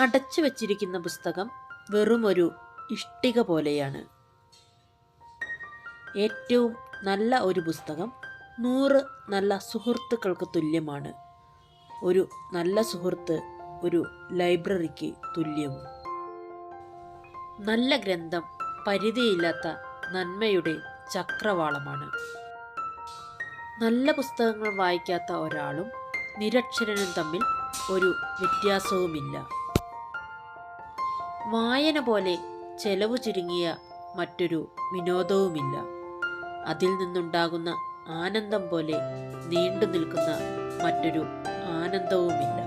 അടച്ചു വച്ചിരിക്കുന്ന പുസ്തകം വെറുമൊരു ഇഷ്ടിക പോലെയാണ്. ഏറ്റവും നല്ല ഒരു പുസ്തകം നൂറ് നല്ല സുഹൃത്തുക്കൾക്ക് തുല്യമാണ്. ഒരു നല്ല സുഹൃത്ത് ഒരു ലൈബ്രറിക്ക് തുല്യവും നല്ല ഗ്രന്ഥം പരിധിയില്ലാത്ത നന്മയുടെ ചക്രവാളമാണ്. നല്ല പുസ്തകങ്ങൾ വായിക്കാത്ത ഒരാളും നിരക്ഷരനും തമ്മിൽ ഒരു വ്യത്യാസവുമില്ല. വായന പോലെ ചെലവ് ചുരുങ്ങിയ മറ്റൊരു വിനോദവുമില്ല. അതിൽ നിന്നുണ്ടാകുന്ന ആനന്ദം പോലെ നീണ്ടു നിൽക്കുന്ന മറ്റൊരു ആനന്ദവുമില്ല.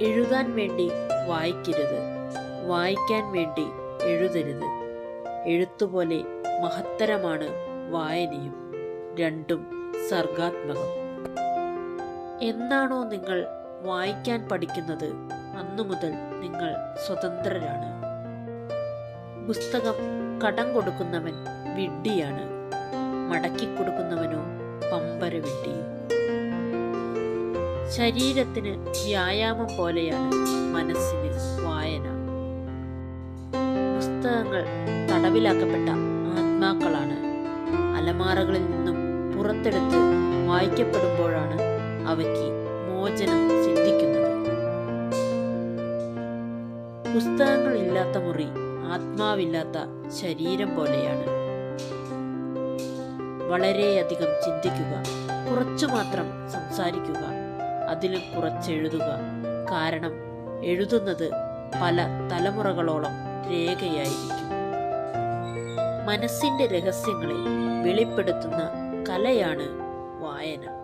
എഴുതാൻ വേണ്ടി വായിക്കരുത്. വായിക്കാൻ വേണ്ടി എഴുതരുത്. എഴുത്തുപോലെ മഹത്തരമാണ് വായനയും രണ്ടും സർഗാത്മകം. എന്നാണോ നിങ്ങൾ വായിക്കാൻ പഠിക്കുന്നത്? അന്നു മുതൽ നിങ്ങൾ സ്വതന്ത്രരാണ്. പുസ്തകം കടം കൊടുക്കുന്നവൻ വിഡ്ഢിയാണ്. മടക്കി കൊടുക്കുന്നവനോ പമ്പര വിഡ്ഢിയും. ശരീരത്തിന് വ്യായാമം പോലെയാണ് മനസ്സിന് വായന. പുസ്തകങ്ങൾ തടവിലാക്കപ്പെട്ട ആത്മാക്കളാണ്. അലമാറകളിൽ നിന്നും പുറത്തെടുത്ത് വായിക്കപ്പെടുമ്പോഴാണ് അവയ്ക്ക് മോചനം സിദ്ധിക്കുന്നത് പുസ്തകങ്ങൾ ഇല്ലാത്ത മുറി ആത്മാവില്ലാത്ത ശരീരം പോലെയാണ്. വളരെയധികം ചിന്തിക്കുക കുറച്ചു മാത്രം സംസാരിക്കുക അതിലും കുറച്ചെഴുതുക കാരണം എഴുതുന്നത് പല തലമുറകളോളം രേഖയായിരിക്കും. മനസ്സിന്റെ രഹസ്യങ്ങളെ വെളിപ്പെടുത്തുന്ന കലയാണ് വായന.